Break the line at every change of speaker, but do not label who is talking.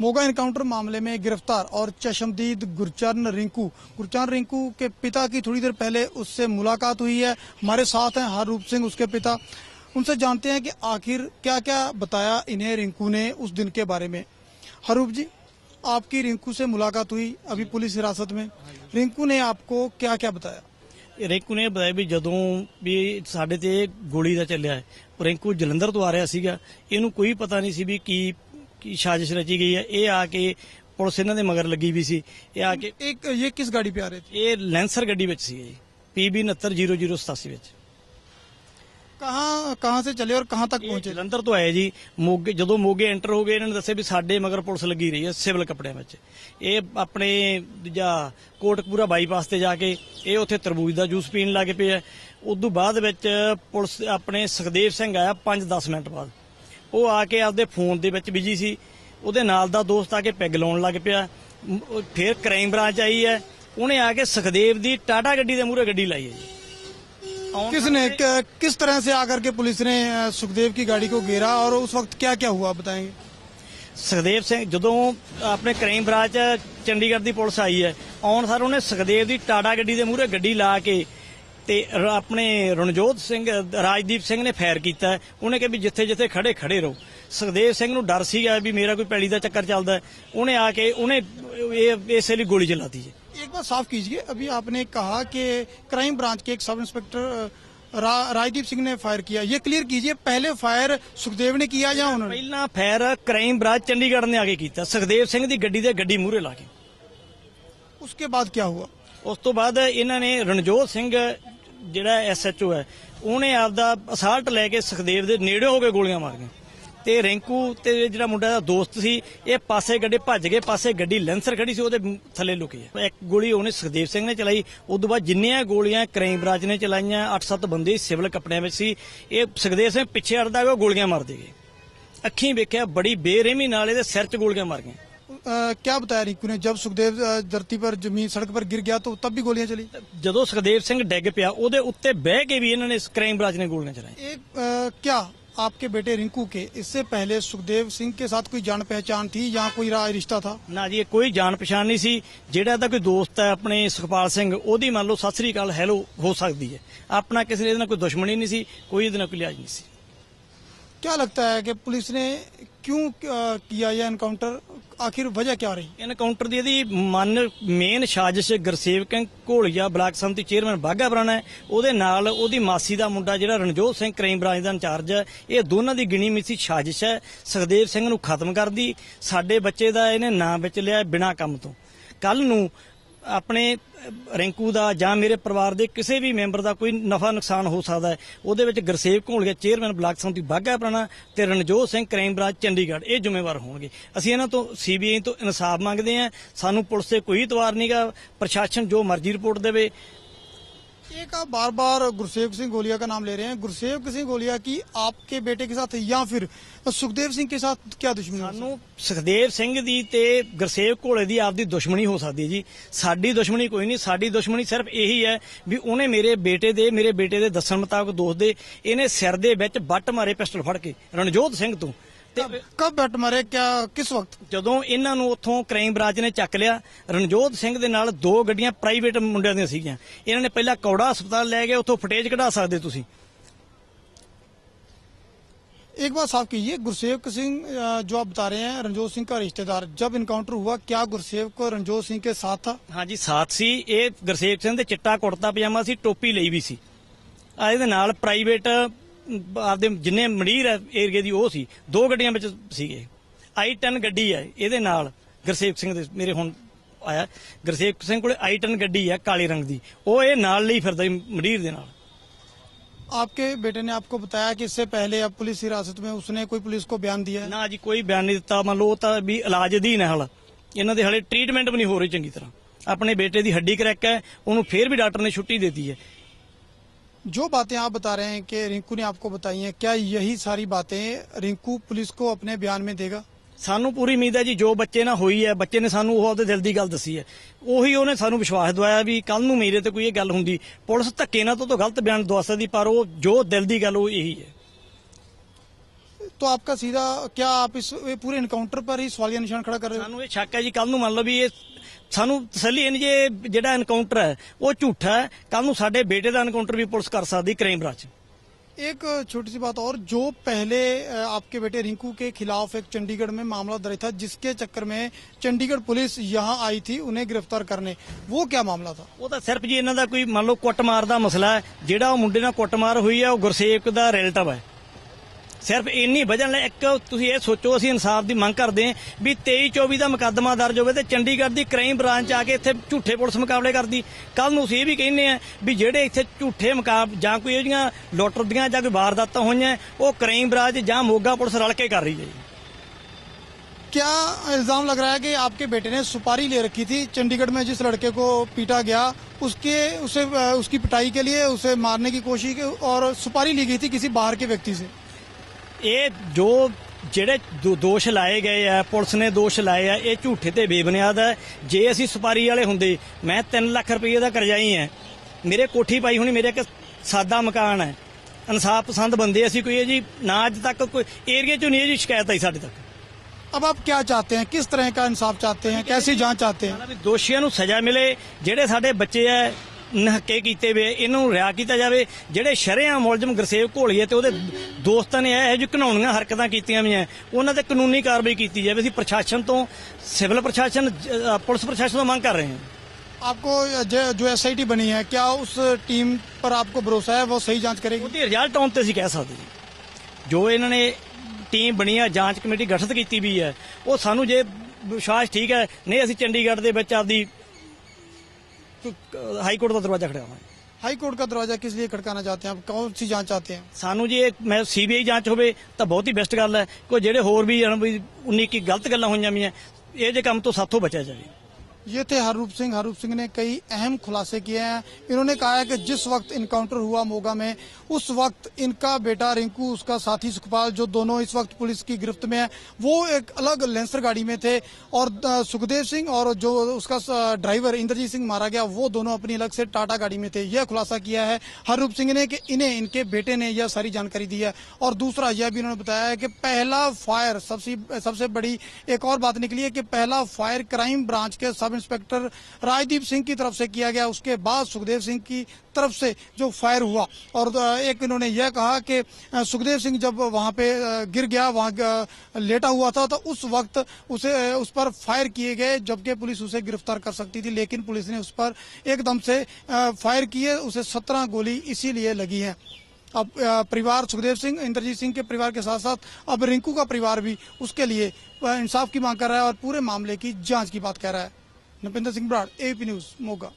Moga encounter मामले में गिरफ्तार और चशमदीद गुरचरण रिंकू गुरचरण रिंकू के पिता की थोड़ी देर पहले उससे मुलाकात हुई है हमारे साथ हैं हररूप सिंह उसके पिता उनसे जानते हैं कि आखिर क्या क्या बताया इन्हें रिंकू ने उस दिन के बारे में हरूप जी आपकी रिंकू से मुलाकात हुई अभी पुलिस हिरासत में रिंकू ने आपको क्या क्या बताया
ਰਿੰਕੂ ਨੇ ਬਤਾਇਆ ਵੀ ਜਦੋਂ ਵੀ ਸਾਡੇ ਤੇ ਇਹ ਗੋਲੀ ਦਾ ਚੱਲਿਆ ਹੈ ਰਿੰਕੂ ਜਲੰਧਰ ਤੋਂ ਆ ਰਿਹਾ ਸੀਗਾ ਇਹਨੂੰ ਕੋਈ ਪਤਾ ਨਹੀਂ ਸੀ ਵੀ ਕੀ ਕੀ ਸਾਜ਼ਿਸ਼ ਰਚੀ ਗਈ ਹੈ ਇਹ ਆ ਕੇ ਪੁਲਿਸ ਇਹਨਾਂ ਦੇ ਮਗਰ ਲੱਗੀ ਵੀ ਸੀ ਇਹ ਆ ਕੇ
एक ये किस गाड़ी पे आ रहे थे
ਇਹ ਲੈਂਸਰ ਗੱਡੀ ਵਿੱਚ ਸੀਗਾ ਜੀ PB 690087 ਵਿੱਚ
कहाँ कहाँ से चले और कहाँ तक
ਇਹ
पहुंचे
ਜਲੰਧਰ ਤੋਂ ਆਏ ਜੀ ਮੋਗੇ ਜਦੋਂ ਮੋਗੇ ਐਂਟਰ ਹੋ ਗਏ ਇਹਨਾਂ ਨੇ ਦੱਸਿਆ ਵੀ ਸਾਡੇ ਮਗਰ ਪੁਲਿਸ ਲੱਗੀ ਰਹੀ ਹੈ ਸਿਵਲ ਕੱਪੜਿਆਂ ਵਿੱਚ ਇਹ ਆਪਣੇ ਜਾਂ ਕੋਟਕਪੂਰਾ ਬਾਈਪਾਸ ਤੇ ਜਾ ਕੇ ਇਹ ਉੱਥੇ ਤਰਬੂਜ ਦਾ ਜੂਸ ਪੀਣ ਲੱਗ ਪਏ ਆ ਉਦੋਂ ਬਾਅਦ ਵਿੱਚ ਪੁਲਿਸ ਆਪਣੇ ਸੁਖਦੇਵ ਸਿੰਘ ਆਇਆ 5-10 ਮਿੰਟ ਬਾਅਦ ਉਹ ਆ ਕੇ ਆਪਦੇ ਫੋਨ ਦੇ ਵਿੱਚ ਬਿਜੀ ਸੀ ਉਹਦੇ ਨਾਲ ਦਾ ਦੋਸਤ ਆ ਕੇ ਪੈਗ ਲਾਉਣ ਲੱਗ ਪਿਆ ਮ- ਉਹ ਫਿਰ ਕ੍ਰਾਈਮ ਬ੍ਰਾਂਚ ਆਈ ਹੈ ਉਹਨੇ ਆ ਕੇ ਸੁਖਦੇਵ ਦੀ ਟਾਟਾ ਗੱਡੀ ਦੇ ਮੂਹਰੇ ਗੱਡੀ ਲਾਈ ਹੈ ਜੀ ਆਉਣ
किसने क- किस तरह से आकर के पुलिस ने अ, सुखदेव की गाड़ी को घेरा और उस वक्त क्या क्या हुआ बताएंगे
ਸੁਖਦੇਵ ਸਿੰਘ ਜਦੋਂ ਆਪਣੇ ਕ੍ਰਾਈਮ ਬ੍ਰਾਂਚ ਚੰਡੀਗੜ੍ਹ ਦੀ ਪੁਲਿਸ ਆਈ ਹੈ ਆਉਣ ਸਾਰ ਉਹਨੇ ਸੁਖਦੇਵ ਦੀ ਟਾਟਾ ਗੱਡੀ ਦੇ ਮੂਹਰੇ ਗੱਡੀ ਲਾ ਕੇ ਤੇ ਰ- ਆਪਣੇ ਰਣਜੋਤ ਸਿੰਘ ਰਾਜਦੀਪ ਸਿੰਘ ਨੇ ਫਾਇਰ ਕੀਤਾ ਹੈ। ਉਹਨੇ ਕਿਹਾ ਵੀ ਜਿੱਥੇ ਜਿੱਥੇ ਖੜੇ ਖੜੇ ਰਹੋ ਸੁਖਦੇਵ ਸਿੰਘ ਨੂੰ ਡਰ ਸੀਗਾ ਵੀ ਮੇਰਾ ਕੋਈ ਪੈਲੀ ਦਾ ਚੱਕਰ ਚੱਲਦਾ ਹੈ। ਉਹਨੇ ਆ ਕੇ ਉਹਨੇ ਇਹ ਇਸੇ ਲਈ ਗੋਲੀ ਚਲਾਤੀ ਜੀ
एक बात साफ कीजिए अभी आपने कहा कि क्राइम ब्रांच के एक सब इंस्पेक्टर अ, रा, राजदीप सिंह ने फायर किया ये क्लियर कीजिए पहले फायर सुखदेव ने किया या उन्होंने
ਪਹਿਲਾਂ ਫਾਇਰ ਕ੍ਰਾਈਮ ਬ੍ਰਾਂਚ ਚੰਡੀਗੜ੍ਹ ਨੇ ਆ ਕੇ ਕੀਤਾ ਸੁਖਦੇਵ ਸਿੰਘ ਦੀ ਗੱਡੀ ਦੇ ਗੱਡੀ ਮੂਹਰੇ ਲਾ ਕੇ
उसके बाद क्या हुआ
ਉਸ ਤੋਂ ਬਾਅਦ ਇਹਨਾਂ ਨੇ ਰਣਜੋਤ ਸਿੰਘ ਜਿਹੜਾ ਐਸਐਚਓ ਹੈ, ਉਹਨੇ ਆਪਦਾ ਅਸਾਲਟ ਲੈ ਕੇ ਸੁਖਦੇਵ ਦੇ ਨੇੜੇ ਹੋ ਕੇ ਗੋਲੀਆਂ ਮਾਰੀਆਂ। ਤੇ ਰਿੰਕੂ ਤੇ ਜਿਹੜਾ ਮੁੰਡਾ ਦਾ ਦੋਸਤ ਸੀ, ਇਹ ਪਾਸੇ ਗੱਡੇ ਭੱਜ ਗਏ ਪਾਸੇ ਗੱਡੀ ਲੈਂਸਰ ਖੜੀ ਸੀ, ਉਹਦੇ ਥੱਲੇ ਲੁਕੀ ਹੈ। ਇੱਕ ਗੋਲੀ ਉਹਨੇ ਸੁਖਦੇਵ ਸਿੰਘ ਨੇ ਚਲਾਈ। ਉਸ ਤੋਂ ਬਾਅਦ ਜਿੰਨੀਆਂ ਗੋਲੀਆਂ ਕ੍ਰਾਈਮ ਬ੍ਰਾਂਚ ਨੇ ਚਲਾਈਆਂ 8-7 ਬੰਦੇ ਸਿਵਲ ਕੱਪੜਿਆਂ ਵਿੱਚ ਸੀ। ਇਹ ਸੁਖਦੇਵ ਸਿੰਘ ਪਿੱਛੇ ਹਟਦਾ ਗਿਆ, ਉਹ ਗੋਲੀਆਂ ਮਾਰਦੇ ਗਏ। ਅੱਖੀਂ ਵੇਖਿਆ, ਬੜੀ ਬੇਰਹਿਮੀ ਨਾਲ ਇਹਦੇ ਸਿਰ 'ਚ ਗੋਲੀਆਂ ਮਾਰ ਗਈਆਂ।
क्या बताया रिंकू ने जब सुखदेव अ, धरती पर जमीन सड़क पर गिर गया तो तब भी गोलियां चली
ਜਦੋਂ ਸੁਖਦੇਵ ਸਿੰਘ ਡਿੱਗ ਪਿਆ ਉਹਦੇ ਉੱਤੇ ਬਹਿ ਕੇ ਵੀ ਇਹਨਾਂ ਨੇ ਕ੍ਰਾਈਮ ਬ੍ਰਾਂਚ ਨੇ ਗੋਲੀਆਂ ਚਲਾਈਆਂ
एक अ, क्या आपके बेटे रिंकू के इससे पहले सुखदेव सिंह के साथ कोई जान पहचान थी या कोई रा- रिश्ता था
ਨਾ ਜੀ ਇਹ ਕੋਈ ਜਾਣ ਪਛਾਣ ਨਹੀਂ ਸੀ ਜਿਹੜਾ ਇਹਦਾ ਕੋਈ ਦੋਸਤ ਹੈ ਆਪਣੇ ਸੁਖਪਾਲ ਸਿੰਘ ਉਹਦੀ ਮੰਨ ਲਓ ਸਤਿ ਸ੍ਰੀ ਅਕਾਲ ਹੈਲੋ ਹੋ ਸਕਦੀ ਹੈ ਆਪਣਾ ਕਿਸੇ ਦੇ ਨਾਲ ਕੋਈ ਦੁਸ਼ਮਣੀ ਨਹੀਂ ਸੀ ਕੋਈ ਇਹਦੇ ਨਾਲ ਕੋਈ ਲਿਹਾਜ਼ ਨਹੀਂ ਸੀ
क्या लगता है कि पुलिस ने क्यों अ, किया यह एनकाउंटर आखिर वजह क्या रही
ਐਨਕਾਊਂਟਰ ਦੀ ਇਹਦੀ ਮਨ ਮੇਨ ਸਾਜ਼ਿਸ਼ ਗੁਰਸੇਵਕ ਘੋਲੀਆ ਬਲਾਕ ਸੰਮਤੀ ਚੇਅਰਮੈਨ ਬਾਗਾ ਪੁਰਾਣਾ ਹੈ ਉਹਦੇ ਨਾਲ ਉਹਦੀ ਮਾਸੀ ਦਾ ਮੁੰਡਾ ਜਿਹੜਾ ਰਣਜੋਤ ਸਿੰਘ ਕ੍ਰਾਈਮ ਬ੍ਰਾਂਚ ਦਾ ਇੰਚਾਰਜ ਹੈ ਇਹ ਦੋਨਾਂ ਦੀ ਗਿਣੀ ਮਿੱਥੀ ਸਾਜ਼ਿਸ਼ ਹੈ ਸੁਖਦੇਵ ਸਿੰਘ ਨੂੰ ਖਤਮ ਕਰਦੀ ਸਾਡੇ ਬੱਚੇ ਦਾ ਇਹਨੇ ਨਾਂ ਵਿੱਚ ਲਿਆ ਬਿਨਾਂ ਕੰਮ ਤੋਂ ਕੱਲ ਨੂੰ ਆਪਣੇ ਅਹ, ਰਿੰਕੂ ਦਾ ਜਾਂ ਮੇਰੇ ਪਰਿਵਾਰ ਦੇ ਕਿਸੇ ਵੀ ਮੈਂਬਰ ਦਾ ਕੋਈ ਨਫਾ ਨੁਕਸਾਨ ਹੋ ਸਕਦਾ ਹੈ ਉਹਦੇ ਵਿੱਚ ਗੁਰਸੇਵ ਘੋਲੀਆ ਚੇਅਰਮੈਨ ਬਲਾਕ ਸੰਮਤੀ ਬਾਗਾ ਪੁਰਾਣਾ ਤੇ ਰਣਜੋਤ ਸਿੰਘ ਕ੍ਰਾਈਮ ਬ੍ਰਾਂਚ ਚੰਡੀਗੜ੍ਹ ਇਹ ਜ਼ਿੰਮੇਵਾਰ ਹੋਣਗੇ। ਅਸੀਂ ਇਹਨਾਂ ਤੋਂ ਸੀਬੀਆਈ ਤੋਂ ਇਨਸਾਫ ਮੰਗਦੇ ਹਾਂ ਸਾਨੂੰ ਪੁਲਿਸ ਤੇ ਕੋਈ ਇਤਵਾਰ ਨਹੀਂਗਾ ਪ੍ਰਸ਼ਾਸਨ ਜੋ ਮਰਜ਼ੀ ਰਿਪੋਰਟ ਦੇਵੇ
एक आप बार बार गुरसेवक सिंह गोलिया का नाम ले रहे हैं गुरसेवक सिंह गोलिया की आपके बेटे के साथ या फिर सुखदेव सिंह के साथ क्या दुश्मनी हो सकती
ਸਾਨੂੰ ਸੁਖਦੇਵ ਸਿੰਘ ਦੀ ਤੇ ਗੁਰਸੇਵ ਘੋਲੇ ਦੀ ਆਪਦੀ ਦੁਸ਼ਮਣੀ ਹੋ ਸਕਦੀ ਹੈ ਜੀ ਸਾਡੀ ਦੁਸ਼ਮਣੀ ਕੋਈ ਨਹੀਂ ਸਾਡੀ ਦੁਸ਼ਮਣੀ ਸਿਰਫ ਇਹੀ ਹੈ ਵੀ ਉਹਨੇ ਮੇਰੇ ਬੇਟੇ ਦੇ ਮੇਰੇ ਬੇਟੇ ਦੇ ਦੱਸਣ ਮੁਤਾਬਕ ਦੋਸਤ ਦੇ ਇਹਨੇ ਸਿਰ ਦੇ ਵਿੱਚ ਬੱਟ ਮਾਰੇ ਪਿਸਟਲ ਫੜ ਕੇ ਰਣਜੋਤ ਸਿੰਘ ਤੋਂ ਤੇ
कब कब बैट मारे क्या किस वक्त
ਜਦੋਂ ਇਹਨਾਂ ਨੂੰ ਉੱਥੋਂ ਕ੍ਰਾਈਮ ਬ੍ਰਾਂਚ ਨੇ ਚੱਕ ਲਿਆ ਰਣਜੋਤ ਸਿੰਘ ਦੇ ਨਾਲ ਦੋ ਗੱਡੀਆਂ ਪ੍ਰਾਈਵੇਟ ਮੁੰਡਿਆਂ ਦੀਆਂ ਸੀਗੀਆਂ ਇਹਨਾਂ ਨੇ ਪਹਿਲਾਂ ਕੌੜਾ ਹਸਪਤਾਲ ਲੈ ਗਏ ਉੱਥੋਂ ਫੁਟੇਜ ਕਢਾ ਸਕਦੇ ਤੁਸੀਂ
एक बात साफ कीजिए गुरसेवक सिंह अ, जो आप बता रहे हैं रंजोत सिंह का रिश्तेदार जब इनकाउंटर हुआ क्या गुरसेवक को रंजोत सिंह के साथ था
ਹਾਂਜੀ ਸਾਥ ਸੀ ਇਹ ਗੁਰਸੇਵ ਸਿੰਘ ਦੇ ਚਿੱਟਾ ਕੁੜਤਾ ਪਜਾਮਾ ਸੀ ਟੋਪੀ ਲਈ ਵੀ ਸੀ ਆ ਇਹਦੇ ਨਾਲ ਪ੍ਰਾਈਵੇਟ ਆਪਦੇ ਜਿੰਨੇ ਮੰਡੀਰ ਏਰੀਏ ਦੀ ਉਹ ਸੀ ਦੋ ਗੱਡੀਆਂ ਵਿੱਚ ਸੀਗੇ i10 ਗੱਡੀ ਹੈ ਇਹਦੇ ਨਾਲ ਗੁਰਸੇਵ ਸਿੰਘ ਦੇ ਮੇਰੇ ਹੁਣ ਆਇਆ ਗੁਰਸੇਵ ਸਿੰਘ ਕੋਲੇ i10 ਗੱਡੀ ਹੈ ਕਾਲੇ ਰੰਗ ਦੀ ਉਹ ਇਹ ਨਾਲ ਲਈ ਫਿਰਦਾ ਸੀ ਮੰਡੀਰ ਦੇ ਨਾਲ
आपके बेटे ने आपको बताया कि इससे पहले अब पुलिस हिरासत में उसने कोई पुलिस को बयान दिया है
ਨਾ ਜੀ ਕੋਈ ਬਿਆਨ ਨਹੀਂ ਦਿੱਤਾ ਮੰਨ ਲਓ ਉਹ ਤਾਂ ਵੀ ਇਲਾਜ ਅਧੀਨ ਹੈ ਹਾਲ ਇਹਨਾਂ ਦੇ ਹਲੇ ਟ੍ਰੀਟਮੈਂਟ ਵੀ ਨਹੀਂ ਹੋ ਰਹੀ ਚੰਗੀ ਤਰ੍ਹਾਂ ਆਪਣੇ ਬੇਟੇ ਦੀ ਹੱਡੀ ਕਰੈਕ ਹੈ ਉਹਨੂੰ ਫੇਰ ਵੀ ਡਾਕਟਰ ਨੇ ਛੁੱਟੀ ਦੇ ਦਿੱਤੀ ਹੈ
जो बातें आप बता रहे हैं कि रिंकू ने आपको बताई हैं क्या यही सारी बातें रिंकू पुलिस को अपने बयान में देगा
ਸਾਨੂੰ ਪੂਰੀ ਉਮੀਦ ਹੈ ਜੀ ਜੋ ਬੱਚੇ ਨਾਲ ਹੋਈ ਹੈ ਬੱਚੇ ਨੇ ਸਾਨੂੰ ਉਹ ਉਹਦੇ ਦਿਲ ਦੀ ਗੱਲ ਦੱਸੀ ਹੈ ਉਹੀ ਉਹਨੇ ਸਾਨੂੰ ਵਿਸ਼ਵਾਸ ਦਵਾਇਆ ਵੀ ਕੱਲ ਨੂੰ ਮੇਰੇ ਤੇ ਕੋਈ ਇਹ ਗੱਲ ਹੁੰਦੀ ਪੁਲਿਸ ਧੱਕੇ ਨਾਲ ਤੋਂ ਤਾਂ ਗਲਤ ਬਿਆਨ ਦਵਾ ਸਕਦੀ ਪਰ ਉਹ ਜੋ ਦਿਲ ਦੀ ਗੱਲ ਉਹ ਇਹੀ ਹੈ
तो आपका सीधा क्या आप इस ये पूरे इनकाउंटर पर ही सवालिया निशान खड़ा कर रहे हो
ਸਾਨੂੰ ਇਹ ਸ਼ੱਕ ਹੈ ਜੀ ਕੱਲ ਨੂੰ ਮੰਨ ਲਓ ਵੀ ਇਹ ਸਾਨੂੰ ਤਸੱਲੀ ਇਹ ਨਹੀਂ ਜੇ ਜਿਹੜਾ ਐਨਕਾਊਂਟਰ ਹੈ ਉਹ ਝੂਠਾ ਹੈ ਕੱਲ ਨੂੰ ਸਾਡੇ ਬੇਟੇ ਦਾ ਐਨਕਾਊਂਟਰ ਵੀ ਪੁਲਿਸ ਕਰ ਸਕਦੀ ਕ੍ਰਾਈਮ ਬ੍ਰਾਂਚ
एक छोटी सी बात और जो पहले अ, आपके बेटे रिंकू के खिलाफ एक चंडीगढ़ में मामला दर्ज था जिसके चक्कर में चंडीगढ़ पुलिस यहाँ आई थी उन्हें गिरफ्तार करने वो क्या मामला था
ਉਹ ਤਾਂ ਸਿਰਫ ਜੀ ਇਹਨਾਂ ਦਾ ਕੋਈ ਮੰਨ ਲਓ ਕੁੱਟਮਾਰ ਦਾ ਮਸਲਾ ਹੈ ਜਿਹੜਾ ਉਹ ਮੁੰਡੇ ਨਾਲ ਕੁੱਟਮਾਰ ਹੋਈ ਹੈ ਉਹ ਗੁਰਸੇਵਕ ਦਾ ਰਿਲੇਟਿਵ ਹੈ ਸਿਰਫ ਇੰਨੀ ਵਜ੍ਹਾ ਨਾਲ ਇੱਕ ਤੁਸੀਂ ਇਹ ਸੋਚੋ ਅਸੀਂ ਇਨਸਾਫ ਦੀ ਮੰਗ ਕਰਦੇ ਹਾਂ ਵੀ 23 24 ਦਾ ਮੁਕੱਦਮਾ ਦਰਜ ਹੋਵੇ ਤੇ ਚੰਡੀਗੜ੍ਹ ਦੀ ਕ੍ਰਾਈਮ ਬ੍ਰਾਂਚ ਆ ਕੇ ਇੱਥੇ ਝੂਠੇ ਪੁਲਿਸ ਮੁਕਾਬਲੇ ਕਰਦੀ ਕੱਲ ਨੂੰ ਅਸੀਂ ਇਹ ਵੀ ਕਹਿੰਦੇ ਆ ਵੀ ਜਿਹੜੇ ਇੱਥੇ ਝੂਠੇ ਮੁਕਾਬ ਜਾਂ ਕੋਈ ਇਹਦੀਆਂ ਲੁੱਟ ਦੀਆਂ ਜਾਂ ਕੋਈ ਵਾਰਦਾਤਾਂ ਹੋਈਆਂ ਉਹ ਕ੍ਰਾਈਮ ਬ੍ਰਾਂਚ ਜਾਂ ਮੋਗਾ ਪੁਲਿਸ ਰਲ ਕੇ ਕਰ ਰਹੀ ਹੈ ਜੀ
क्या इल्जाम लग रहा है कि आपके बेटे ने सुपारी ले रखी थी चंडीगढ़ में जिस लड़के को पीटा गया उसके उसे अ, उसकी पिटाई के लिए उसे मारने की कोशिश की और सुपारी ली गई थी किसी बाहर के व्यक्ति से
ਇਹ ਜੋ ਜਿਹੜੇ ਦੋ- ਦੋਸ਼ ਲਾਏ ਗਏ ਆ ਪੁਲਿਸ ਨੇ ਦੋਸ਼ ਲਾਏ ਆ ਇਹ ਝੂਠੇ ਤੇ ਬੇਬੁਨਿਆਦ ਹੈ ਜੇ ਅਸੀਂ ਸਪਾਰੀ ਵਾਲੇ ਹੁੰਦੇ ਮੈਂ 3 ਲੱਖ ਰੁਪਏ ਦਾ ਕਰਜ਼ਾਈ ਆ ਮੇਰੇ ਕੋਠੀ ਪਾਈ ਹੋਣੀ ਮੇਰੇ ਇੱਕ ਸਾਦਾ ਮਕਾਨ ਹੈ ਇਨਸਾਫ ਪਸੰਦ ਬੰਦੇ ਅਸੀਂ ਕੋਈ ਇਹ ਜੀ ਨਾ ਅੱਜ ਤੱਕ ਕੋਈ ਏਰੀਆ ਚੋਂ ਨਹੀਂ ਇਹ ਜੀ ਸ਼ਿਕਾਇਤ ਆਈ ਸਾਡੇ ਤੱਕ
अब आप क्या चाहते हैं किस तरह का इंसाफ चाहते हैं कैसी जांच चाहते हैं
ਵੀ ਦੋਸ਼ੀਆਂ ਨੂੰ ਸਜ਼ਾ ਮਿਲੇ ਜਿਹੜੇ ਸਾਡੇ ਬੱਚੇ ਐ ਨਹੱਕੇ ਕੀਤੇ ਵੇ ਇਹਨੂੰ ਰਿਆ ਕੀਤਾ ਜਾਵੇ ਜਿਹੜੇ ਸ਼ਰੇਆਮ ਮੁਲਜ਼ਮ ਗੁਰਸੇਵ ਘੋਲੀਏ ਤੇ ਉਹਦੇ ਦੋਸਤਾਂ ਨੇ ਇਹ ਜਿਹੀ ਘਿਨਾਉਣੀਆਂ ਹਰਕਤਾਂ ਕੀਤੀਆਂ ਵੀਆਂ ਉਹਨਾਂ ਤੇ ਕਾਨੂੰਨੀ ਕਾਰਵਾਈ ਕੀਤੀ ਜਾਵੇ ਅਸੀਂ ਪ੍ਰਸ਼ਾਸਨ ਤੋਂ ਸਿਵਲ ਪ੍ਰਸ਼ਾਸਨ ਅ, ਪੁਲਿਸ ਪ੍ਰਸ਼ਾਸਨ ਤੋਂ ਮੰਗ ਕਰ ਰਹੇ ਹਾਂ
आपको जो जो एसआईटी बनी है क्या उस टीम पर आपको भरोसा है वो सही जांच करेगी
ਉਹਦੀ ਰਿਜ਼ਲਟ ਆਉਣ ਤੇ ਅਸੀਂ ਕਹਿ ਸਕਦੇ ਜੀ ਜੋ ਇਹਨਾਂ ਨੇ ਟੀਮ ਬਣੀ ਆ ਜਾਂਚ ਕਮੇਟੀ ਗਠਿਤ ਕੀਤੀ ਵੀ ਹੈ ਉਹ ਸਾਨੂੰ ਜੇ ਵਿਸ਼ਵਾਸ ਠੀਕ ਹੈ ਨਹੀਂ ਅਸੀਂ ਚੰਡੀਗੜ੍ਹ ਦੇ ਵਿੱਚ ਆਪਦੀ ਹਾਈ ਕੋਰਟ ਦਾ ਦਰਵਾਜ਼ਾ ਖੜਕਾਵਾਂਗੇ
ਹਾਈ ਕੋਰਟ ਦਾ ਦਰਵਾਜ਼ਾ ਕਿਸ ਲਈ ਖੜਕਾਣਾ ਚਾਹਤੇ ਆਪ ਕੌਣ ਸੀ ਜਾਂਚ ਚਾਹਤੇ ਹੈ
ਸਾਨੂੰ ਜੇ ਮੈਂ ਸੀਬੀਆਈ ਜਾਂਚ ਹੋਵੇ ਤਾਂ ਬਹੁਤ ਹੀ ਬੈਸਟ ਗੱਲ ਹੈ ਕੋਈ ਜਿਹੜੇ ਹੋਰ ਵੀ 19 ਕੀ ਗਲਤ ਗੱਲਾਂ ਹੋਈਆਂ ਮੀਆਂ ਇਹ ਜੇ ਕੰਮ ਤੋਂ ਸਾਥੋਂ ਬਚਿਆ ਜਾਵੇ
ये थे हररूप सिंह। हरूप सिंह ने कई अहम खुलासे किए हैं। इन्होंने कहा है कि जिस वक्त इनकाउंटर हुआ मोगा में, उस वक्त इनका बेटा रिंकू, उसका साथी सुखपाल, जो दोनों इस वक्त पुलिस की गिरफ्त में है, वो एक अलग लेंसर गाड़ी में थे। और सुखदेव सिंह और जो उसका ड्राइवर इंद्रजीत सिंह मारा गया, वो दोनों अपनी अलग से टाटा गाड़ी में थे। यह खुलासा किया है हररूप सिंह ने कि इन्हें इनके बेटे ने यह सारी जानकारी दी है। और दूसरा, यह भी इन्होंने बताया है कि पहला फायर सबसे सबसे बड़ी एक और बात निकली है कि पहला फायर क्राइम ब्रांच के सब इंस्पेक्टर राजदीप सिंह की तरफ़ से किया गया। उसके बाद सुखदेव सिंह की तरफ़ से जो फायर हुआ। और एक इन्होंने यह कहा कि सुखदेव सिंह जब वहाँ पे गिर गया, वहाँ लेटा हुआ था तो उस वक्त उसे उस पर फायर किए गए, जबकि पुलिस उसे गिरफ़्तार कर सकती थी, लेकिन पुलिस ने उस पर एकदम से फायर किए, उसे सत्रह गोली इसीलिए लगी है। अब परिवार सुखदेव सिंह, इंद्रजीत सिंह के परिवार के साथ साथ अब रिंकू का परिवार भी उसके लिए इंसाफ की मांग कर रहा है और पूरे मामले की जाँच की बात कह रहा है। Napinder Singh Brar AP news Moga.